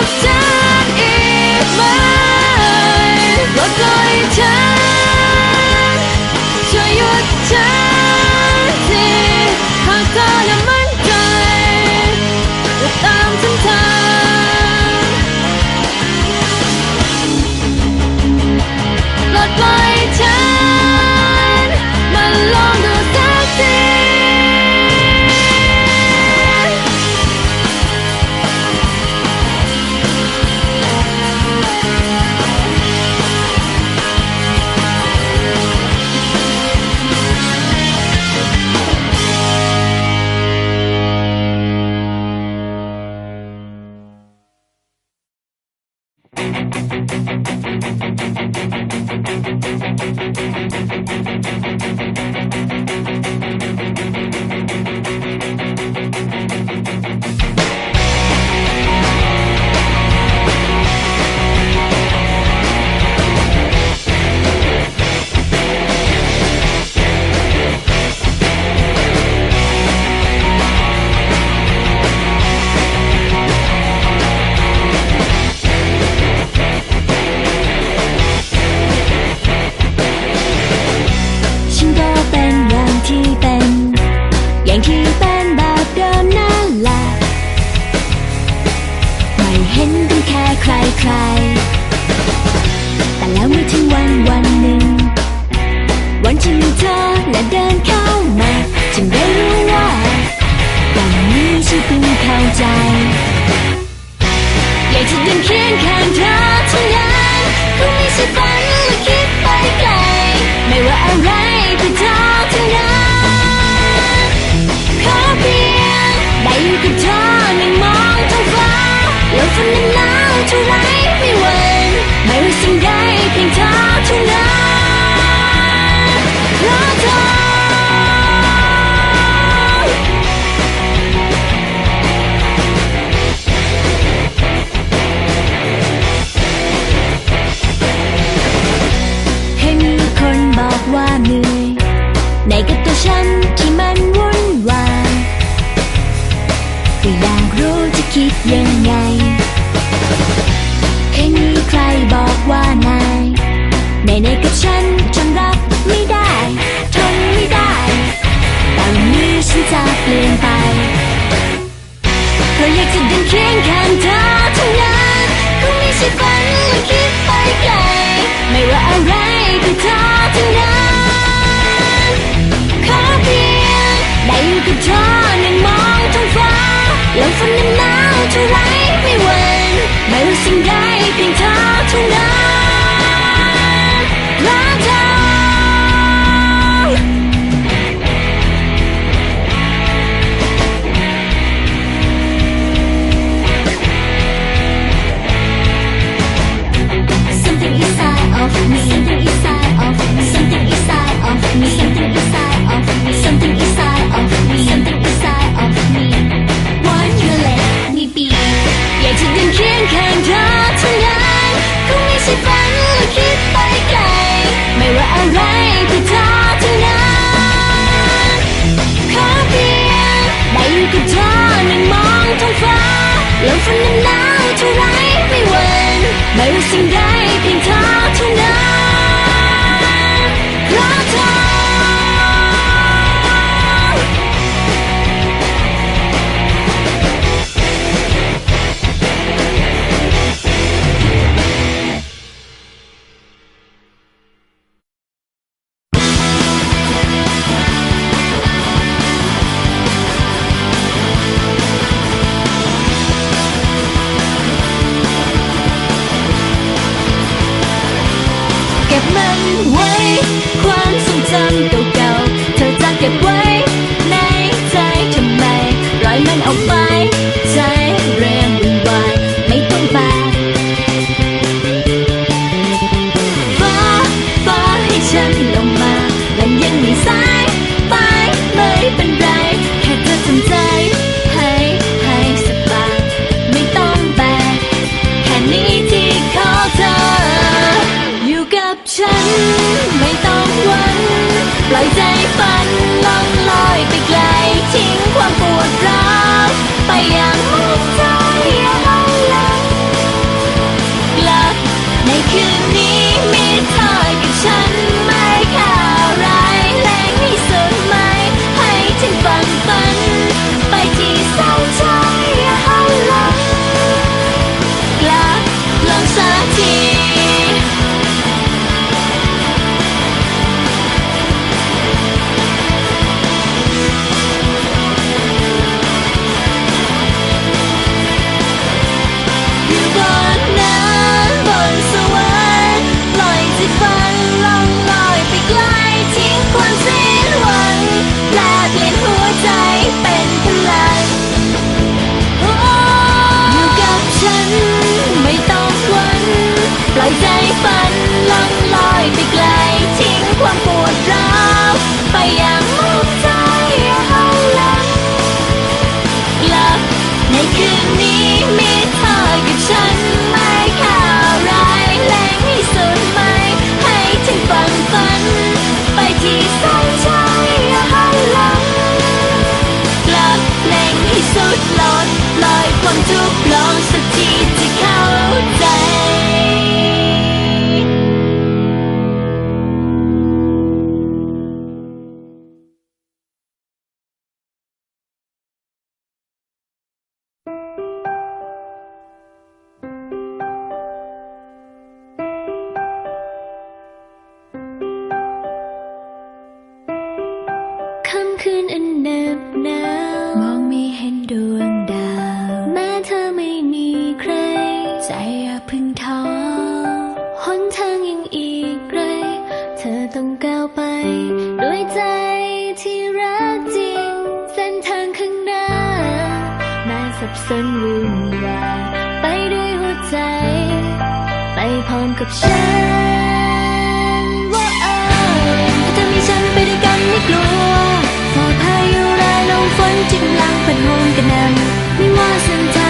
of time ก็อยากจะเดินเคียงข้างเธอทั้งนั้นคงไม่ใช่ฝันหรือคิดไปไกล ไม่ว่าอะไรคือเธอทั้งนั้นขอเพียงได้อยู่กับเธอนั่งมองท้องฟ้าลมฝนหนาวเท่าไรไม่หวั่นไม่ว่าสิ่งใดเพียงเธอเท่านั้น Jesus. มองไม่เห็นดวงดาว แม้เธอไม่มีใคร ใจอาพึ่งท้อหนทางยังอีกไกล เธอต้องก้าวไป ด้วยใจที่รักจริง เส้นทางข้างหน้า แม้สับสนวุ่นวายไปด้วยหัวใจ ไปพร้อมกับฉันว่าเออถ้าเธอมีฉันไปด้วยกันไม่กลัวปลอดภัยอยู่ ลมฝนที่กำลังพัดโหมกระหน่ำไม่ว่าเส้นทาง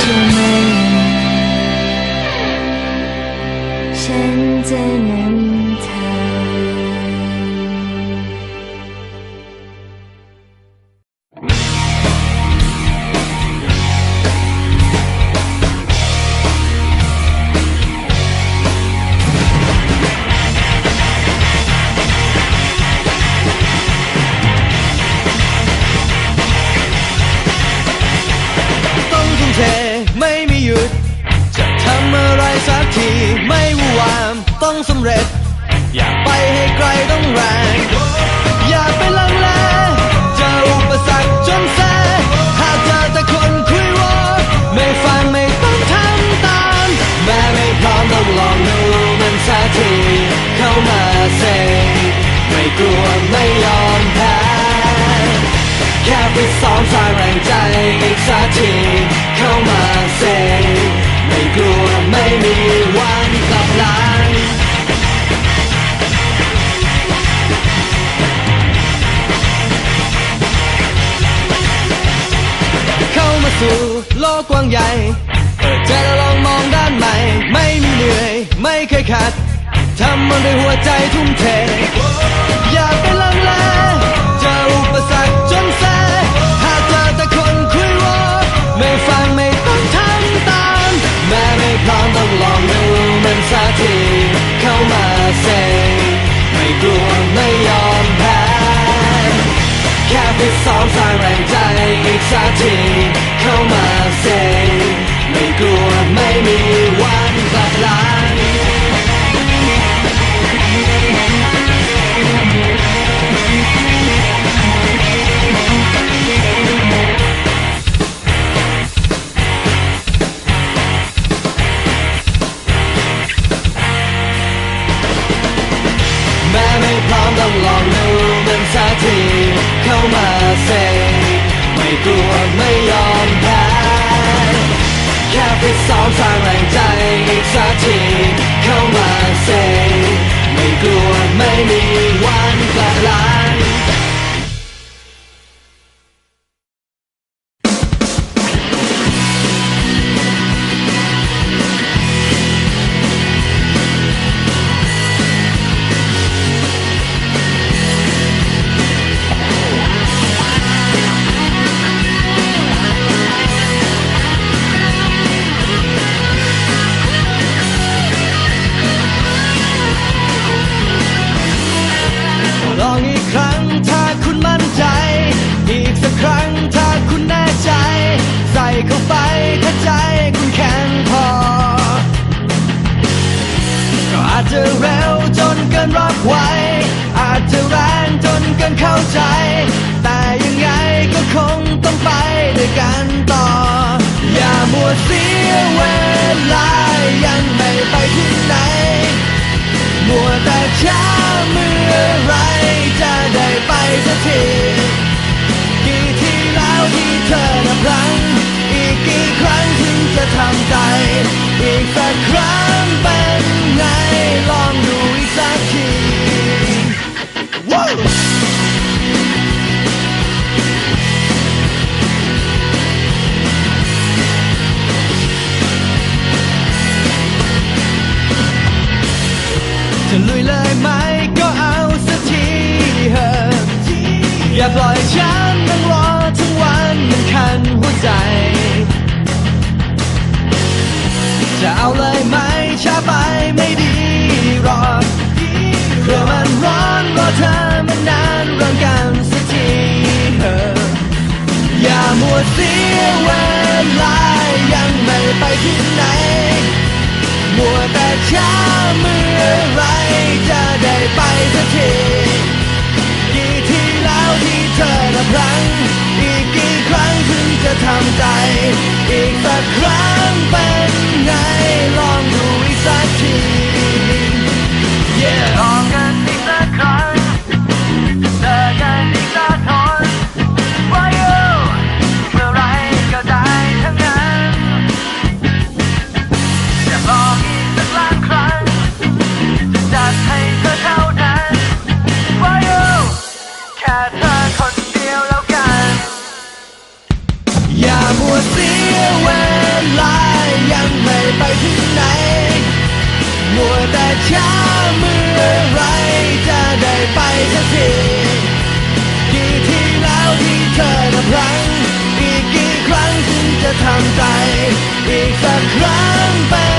ชื่อไหมฉัน ต้องสำเร็จ อยากไปให้ไกลต้องแรง อย่าไปลังเลเจออุปสรรคจนแซ่หากเจอแต่คนคุยวอไม่ฟังไม่ต้องทำตาม แม้ไม่พร้อมต้องลองดูมันสักทีเข้ามาเซไม่กลัวไม่ยอมแพ้แค่ไปซ้อมสร้างแรงใจอีกสักทีเข้ามาเซไม่กลัวไมีวันกลับหลังเข้ามาสู่โลกกว้างใหญ่เปิดใจแล้วลองมองด้านใหม่ ไม่มีเหนื่อย ไม่เคยขัดทำมันด้วยหัวใจทุ่มเท แค่ไปซ้อมสร้างแรงใจอีกสักทีเข้ามาเซไม่กลัวไม่มีวันกลับหลัง มาเซไม่กลัวไม่ยอมแพ้แค่ไปซ้อมสร้างแรงใจอีกสั อย่ามั ฉันนั่งรอทั้งวันมันคันหัวใจ จะเอาเลยไหมช้าไปไม่ดีรอเพื่อมันร้อนรอเธอมานนานเรื่องกันสักทีเถออย่ามัวเสียเวลายังไม่ไปที่ไหน มัวแต่ช้าเมื่อไรจะได้ไปสักที ที่เธอนับพลัง อีกกี่ครั้งถึงจะทำใจ สักทีกี่ทีแล้วที่เธอนับรังอีกกี่ครั้งถึงจะทำใจ อีกสักครั้งเป